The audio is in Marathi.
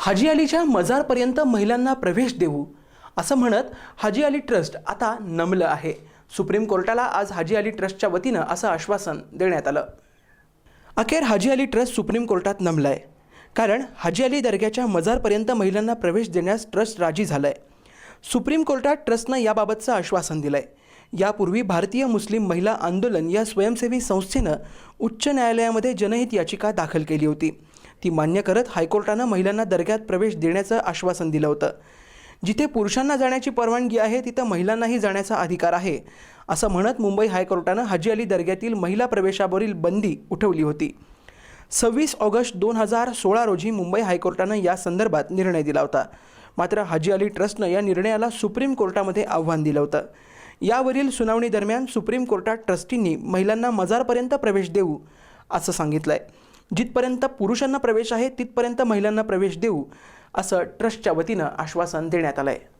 हाजी अलीच्या मजारपर्यंत महिलांना प्रवेश देऊ असं म्हणत हाजी अली ट्रस्ट आता नमलं आहे. सुप्रीम कोर्टाला आज हाजी अली ट्रस्टच्या वतीनं असं आश्वासन देण्यात आलं. अखेर हाजी अली ट्रस्ट सुप्रीम कोर्टात नमलं आहे कारण हाजी अली दर्ग्याच्या मजारपर्यंत महिलांना प्रवेश देण्यास ट्रस्ट राजी झालं आहे सुप्रीम कोर्टात ट्रस्टनं याबाबतचं आश्वासन दिलं आहे यापूर्वी भारतीय मुस्लिम महिला आंदोलन या स्वयंसेवी संस्थेनं उच्च न्यायालयामध्ये जनहित याचिका दाखल केली होती. ती मान्य करत हायकोर्टानं महिलांना दर्ग्यात प्रवेश देण्याचं आश्वासन दिलं होतं. जिथे पुरुषांना जाण्याची परवानगी आहे तिथं महिलांनाही जाण्याचा अधिकार आहे असं म्हणत मुंबई हायकोर्टानं हाजी अली दर्ग्यातील महिला प्रवेशावरील बंदी उठवली होती. सव्वीस ऑगस्ट दोन हजार सोळा रोजी मुंबई हायकोर्टानं या संदर्भात निर्णय दिला होता. मात्र हाजी अली ट्रस्टनं या निर्णयाला सुप्रीम कोर्टामध्ये आव्हान दिलं होतं. यावरील सुनावणीदरम्यान सुप्रीम कोर्टात ट्रस्टींनी महिलांना मजारपर्यंत प्रवेश देऊ असं सांगितलं आहे जिथपर्यंत पुरुषांना प्रवेश आहे तिथपर्यंत महिलांना प्रवेश देऊ असं ट्रस्टच्या वतीनं आश्वासन देण्यात आलं आहे